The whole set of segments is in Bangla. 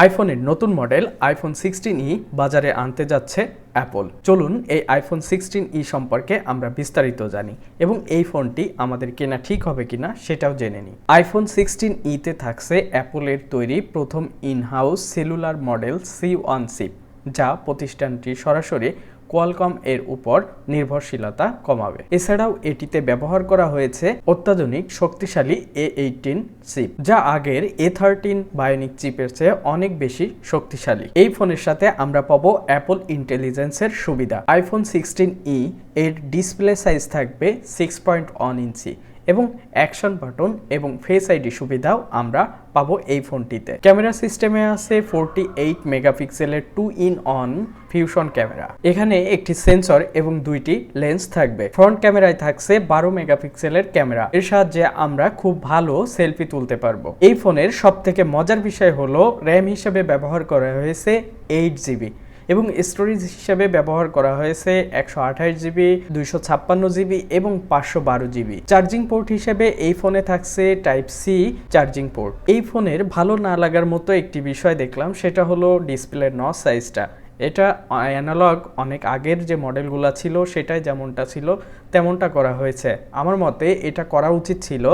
আইফোনের নতুন মডেল আইফোন সিক্সটিন ই বাজারে আনতে যাচ্ছে অ্যাপল। চলুন এই আইফোন সিক্সটিন ই সম্পর্কে আমরা বিস্তারিত জানি এবং এই ফোনটি আমাদের কেনা ঠিক হবে কিনা সেটাও জেনে নিই। আইফোন সিক্সটিন ইতে থাকছে অ্যাপলের তৈরি প্রথম inhouse cellular model C one chip যা প্রতিষ্ঠানটি সরাসরি কোয়ালকম এর উপর নির্ভরশীলতা কমাবে। এছাড়াও এটিতে ব্যবহার করা হয়েছে অত্যাধুনিক শক্তিশালী এ এইটিন চিপ যা আগের এ থার্টিন বায়োনিক চিপের চেয়ে অনেক বেশি শক্তিশালী। এই ফোনের সাথে আমরা পাবো অ্যাপল ইন্টেলিজেন্সের সুবিধা। আইফোন সিক্সটিন ই এর ডিসপ্লে সাইজ থাকবে সিক্স পয়েন্ট ওয়ান ইঞ্চি এবং অ্যাকশন বাটন এবং ফেস আইডি সুবিধাও আমরা পাবো এই ফোনটিতে। ক্যামেরা সিস্টেমে আছে ফোরটি এইট মেগাপিক্সেলের two in one fusion camera. এখানে একটি সেন্সর এবং দুইটি লেন্স থাকবে। ফ্রন্ট ক্যামেরায় থাকছে বারো মেগাপিক্সেলের ক্যামেরা। এর সাহায্যে আমরা খুব ভালো সেলফি তুলতে পারব। এই ফোনের সব থেকে মজার বিষয় হলো র্যাম হিসেবে ব্যবহার করা হয়েছে এইট জিবি এবং স্টোরেজ হিসাবে ব্যবহার করা হয়েছে একশো আঠাশ জিবি, দুইশো ছাপ্পান্ন জিবি এবং পাঁচশো বারো জিবি। চার্জিং পোর্ট হিসেবে এই ফোনে থাকছে টাইপ সি চার্জিং পোর্ট। এই ফোনের ভালো না লাগার মতো একটি বিষয় দেখলাম, সেটা হলো ডিসপ্লের ন সাইজটা। এটা অ্যানালগ অনেক আগের যে মডেলগুলো ছিল, সেটাই যেমনটা ছিল, তেমনটা করা হয়েছে। আমার মতে এটা করা উচিত ছিল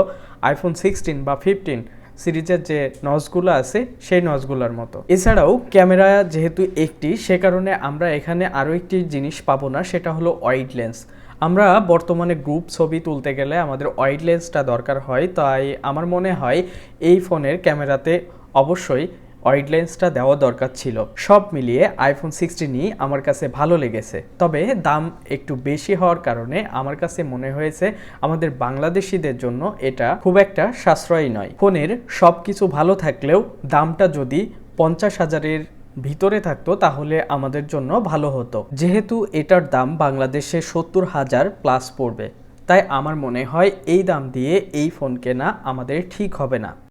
আইফোন সিক্সটিন বা ফিফটিন। সিরিজের যে নজগুলো আছে, সেই নজগুলোর মতো। এছাড়াও ক্যামেরা যেহেতু একটি, সে কারণে আমরা এখানে আরও একটি জিনিস পাবো না, সেটা হলো ওয়াইড লেন্স আমরা বর্তমানে গ্রুপ ছবি তুলতে গেলে আমাদের ওয়াইড লেন্সটা দরকার হয়, তাই আমার মনে হয় এই ফোনের ক্যামেরাতে অবশ্যই ওয়াইড লেন্সটা দেওয়া দরকার ছিল। সব মিলিয়ে আইফোন সিক্সটিনই আমার কাছে ভালো লেগেছে। তবে দাম একটু বেশি হওয়ার কারণে আমার কাছে মনে হয়েছে আমাদের বাংলাদেশিদের জন্য এটা খুব একটা সাশ্রয়ী নয়। ফোনের সব কিছু ভালো থাকলেও দামটা যদি পঞ্চাশ হাজারের ভিতরে থাকতো তাহলে আমাদের জন্য ভালো হতো। যেহেতু এটার দাম বাংলাদেশে সত্তর হাজার প্লাস পড়বে। তাই আমার মনে হয় এই দাম দিয়ে এই ফোন কেনা আমাদের ঠিক হবে না।